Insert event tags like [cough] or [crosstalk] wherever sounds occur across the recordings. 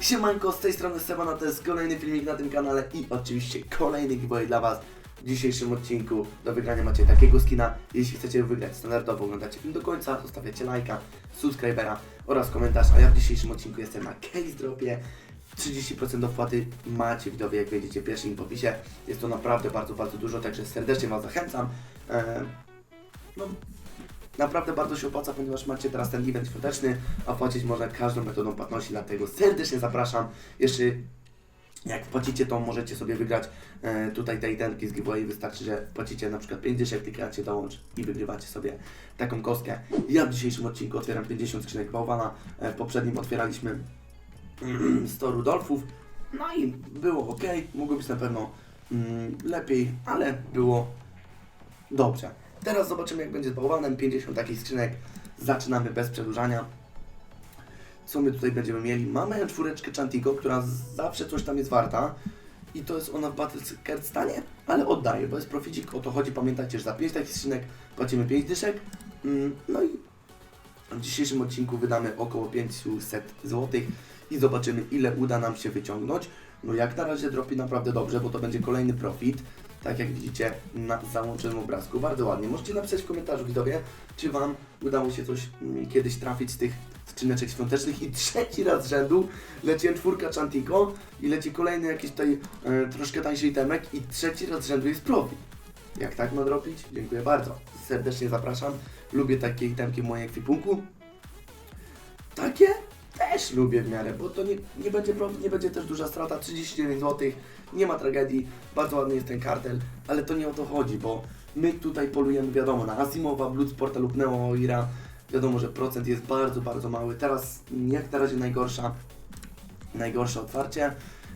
Siemanko, z tej strony Sebana, to jest kolejny filmik na tym kanale i oczywiście kolejny giveaway dla Was. W dzisiejszym odcinku do wygrania macie takiego skina. Jeśli chcecie wygrać standardowo, oglądacie film do końca, zostawiacie lajka, subskrybera oraz komentarz. A ja w dzisiejszym odcinku jestem na Case Dropie. 30% opłaty macie widzowie, jak wejdziecie pierwszy w opisie. Jest to naprawdę bardzo, bardzo dużo, także serdecznie Was zachęcam. Eee, no, Naprawdę bardzo się opłaca, ponieważ macie teraz ten event świąteczny, a płacić można każdą metodą płatności, dlatego serdecznie zapraszam. Jeszcze jak wpłacicie, to możecie sobie wygrać e, tutaj te itemki z giveaway. Wystarczy, że wpłacicie na przykład 5 dyszek, klikacie dołącz i wygrywacie sobie taką kostkę. Ja w dzisiejszym odcinku otwieram 50 skrzynek bałwana. E, w poprzednim otwieraliśmy 100 Rudolfów. No i było ok, mogło być na pewno mm, lepiej, ale było dobrze. Teraz zobaczymy jak będzie z bałwanem. 50 takich skrzynek. Zaczynamy bez przedłużania. Co my tutaj będziemy mieli? Mamy czwóreczkę Chantico, która zawsze coś tam jest warta. I to jest ona w Battle Card stanie, ale oddaję, bo jest proficik, o to chodzi. Pamiętajcie, że za 5 takich skrzynek płacimy 5 dyszek. Mm, No i w dzisiejszym odcinku wydamy około 500 zł i zobaczymy ile uda nam się wyciągnąć. No jak na razie dropi naprawdę dobrze, bo to będzie kolejny profit. Tak jak widzicie na załączonym obrazku. Bardzo ładnie. Możecie napisać w komentarzu widzowie, czy Wam udało się coś mm, kiedyś trafić z tych skrzyneczek świątecznych i [laughs] trzeci raz z rzędu leci czwórka Chantico i leci kolejny jakiś tutaj e, troszkę tańszy itemek i trzeci raz z rzędu jest profit. Jak tak ma dropić? Dziękuję bardzo. Serdecznie zapraszam. Lubię takie itemki w moim ekwipunku. Takie lubię w miarę, bo to nie, nie będzie nie będzie też duża strata, 39 zł, nie ma tragedii, bardzo ładny jest ten kartel, ale to nie o to chodzi, bo my tutaj polujemy wiadomo na Asimowa, Bloodsporta lub Neoira, wiadomo, że procent jest bardzo, bardzo mały, teraz jak na razie najgorsza, najgorsze otwarcie,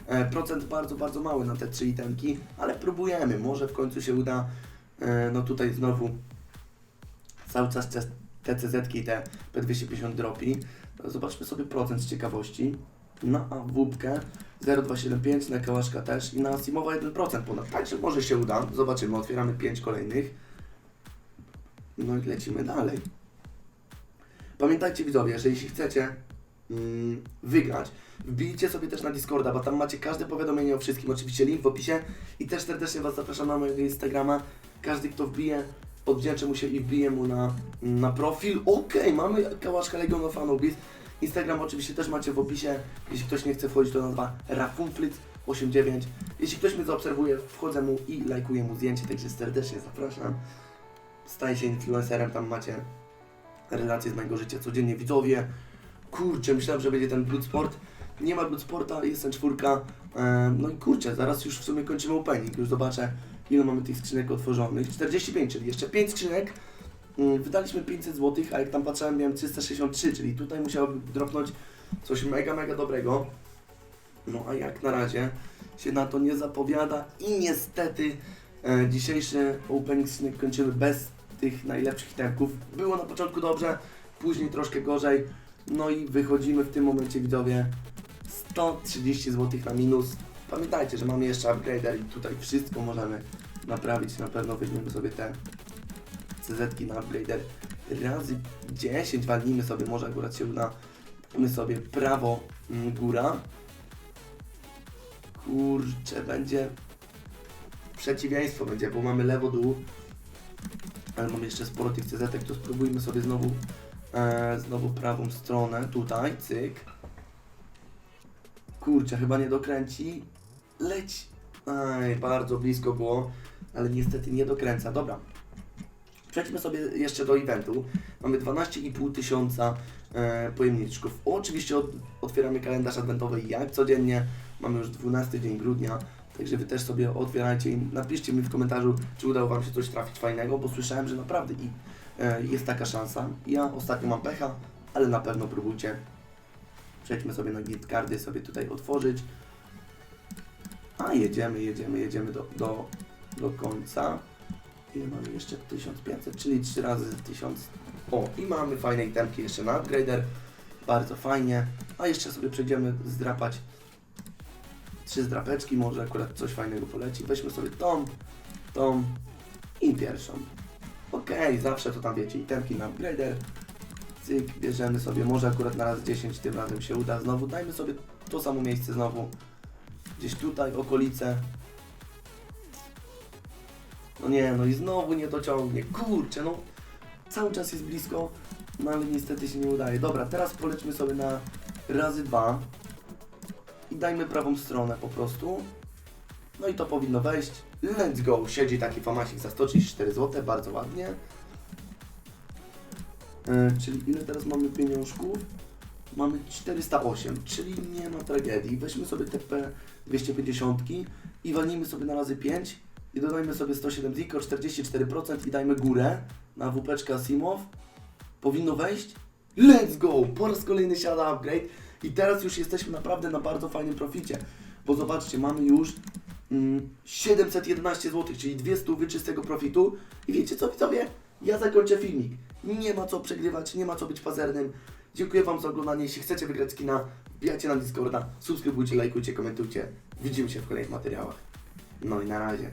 e, procent bardzo, bardzo mały na te trzy itemki, ale próbujemy, może w końcu się uda, e, no tutaj znowu cały czas te TCZ i te P250 dropi. Zobaczmy sobie procent z ciekawości. Na AWP 0,275, na Kałaszka też i na Simowa 1% ponad. Także może się uda. Zobaczymy. Otwieramy 5 kolejnych. No i lecimy dalej. Pamiętajcie widzowie, że jeśli chcecie mm, wygrać, wbijcie sobie też na Discorda, bo tam macie każde powiadomienie o wszystkim. Oczywiście link w opisie i też serdecznie Was zapraszam na mojego Instagrama. Każdy kto wbije, odwdzięczę mu się i wbiję mu na, na profil. Okej, mamy Kałaszka Legion of Anubis. Instagram oczywiście też macie w opisie. Jeśli ktoś nie chce wchodzić, to nazwa Rafunflitz89. Jeśli ktoś mnie zaobserwuje, wchodzę mu i lajkuję mu zdjęcie, także serdecznie zapraszam. Staję się influencerem, tam macie relacje z mojego życia codziennie. Widzowie, kurczę, myślałem, że będzie ten Bloodsport. Nie ma Bloodsporta, jest ten czwórka. No i kurczę, zaraz już w sumie kończymy opening. Już zobaczę, ile mamy tych skrzynek otworzonych. 45, czyli jeszcze 5 skrzynek. Mm, Wydaliśmy 500 zł, a jak tam patrzyłem, miałem 363, czyli tutaj musiałoby dropnąć coś mega, mega dobrego. No a jak na razie się na to nie zapowiada i niestety e, dzisiejszy opening skrzynek kończymy bez tych najlepszych itemków. Było na początku dobrze, później troszkę gorzej. No i wychodzimy w tym momencie widzowie 130 zł na minus. Pamiętajcie, że mamy jeszcze upgrader i tutaj wszystko możemy naprawić. Na pewno weźmiemy sobie te CZ-ki na upgrader razy 10 walnijmy sobie, może akurat się uda. My sobie prawo mm, góra. Kurczę, będzie przeciwieństwo będzie, bo mamy lewo dół. Ale mamy jeszcze sporo tych CZ-ek, to spróbujmy sobie znowu e, znowu prawą stronę, tutaj, cyk. Kurczę, chyba nie dokręci. Leć. Aj, bardzo blisko było, ale niestety nie dokręca. Dobra. Przejdźmy sobie jeszcze do eventu. Mamy 12,5 tysiąca e, pojemniczków. Oczywiście od, otwieramy kalendarz adwentowy jak codziennie. Mamy już 12 dzień grudnia. Także Wy też sobie otwierajcie i napiszcie mi w komentarzu, czy udało Wam się coś trafić fajnego, bo słyszałem, że naprawdę i, e, jest taka szansa. Ja ostatnio mam pecha, ale na pewno próbujcie. Przejdźmy sobie na gift cardy, sobie tutaj otworzyć. A jedziemy, jedziemy, jedziemy do, do, do końca. Ile mamy jeszcze? 1500, czyli 3 razy 1000. O, i mamy fajne itemki jeszcze na upgrader. Bardzo fajnie. A jeszcze sobie przejdziemy zdrapać trzy zdrapeczki, może akurat coś fajnego poleci. Weźmy sobie tą, tą i pierwszą. Okej, zawsze to tam wiecie, itemki na upgrader. Cyk, bierzemy sobie, może akurat na raz 10 tym razem się uda znowu. Dajmy sobie to samo miejsce znowu. Gdzieś tutaj, okolice. No nie, no i znowu nie dociągnie. Kurczę, no. Cały czas jest blisko, no ale niestety się nie udaje. Dobra, teraz polećmy sobie na razy dwa. I dajmy prawą stronę po prostu. No i to powinno wejść. Let's go! Siedzi taki famasik za 134 zł, bardzo ładnie. E, czyli ile teraz mamy pieniążków? Mamy 408, czyli nie ma tragedii. Weźmy sobie TP 250 i walnijmy sobie na razy 5 i dodajmy sobie 107 ziko, 44% i dajmy górę na WP Asimow. Powinno wejść. Let's go! Po raz kolejny siada upgrade i teraz już jesteśmy naprawdę na bardzo fajnym proficie, bo zobaczcie, mamy już mm, 711 zł, czyli 200 wyczystego profitu i wiecie co widzowie? Ja zakończę filmik. Nie ma co przegrywać, nie ma co być pazernym. Dziękuję Wam za oglądanie. Jeśli chcecie wygrać skina, wbijajcie na Discorda, subskrybujcie, lajkujcie, komentujcie. Widzimy się w kolejnych materiałach. No i na razie.